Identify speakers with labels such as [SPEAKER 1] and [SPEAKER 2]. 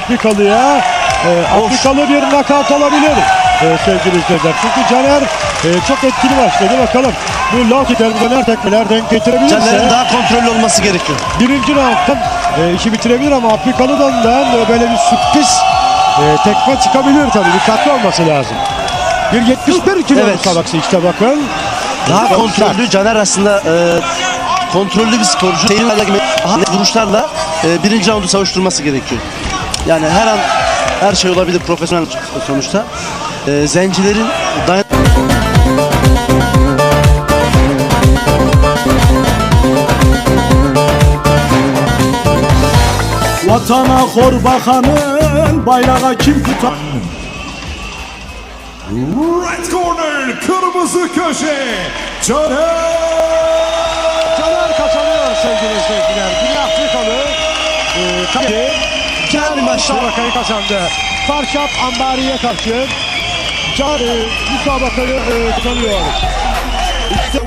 [SPEAKER 1] Afrikalı'ya. E, Afrikalı bir knockout olabilir e, sevgili izleyiciler. Çünkü Caner e, çok etkili başladı. Bakalım bu bu döner tekmeler denk getirebilirse
[SPEAKER 2] Caner'in daha kontrollü olması gerekiyor.
[SPEAKER 1] birinci rounddan e, işi bitirebilir ama Afrikalı'dan da böyle bir sürpriz e, tekme çıkabilir tabii. Dikkatli olması lazım. Bir 71 kilo
[SPEAKER 2] Evet.
[SPEAKER 1] müsabakası işte bakın.
[SPEAKER 2] Daha
[SPEAKER 1] Çok
[SPEAKER 2] kontrollü. Caner aslında e, kontrollü bir sporcu. Net vuruşlarla e, birinci roundu savuşturması gerekiyor. Yani her an her şey olabilir profesyonel sonuçta. E, zencilerin dayan
[SPEAKER 3] Vatana kor bakanın bayrağı kim tutar?
[SPEAKER 4] Red corner kırmızı köşe Caner
[SPEAKER 1] Caner kazanıyor sevgili izleyiciler. Bir Afrikalı e, tabii Caner
[SPEAKER 2] bir maçtı.
[SPEAKER 1] müsabakayı kazandı. Farşap Ambari'ye karşı Caner müsabakayı e, kazanıyor. İşte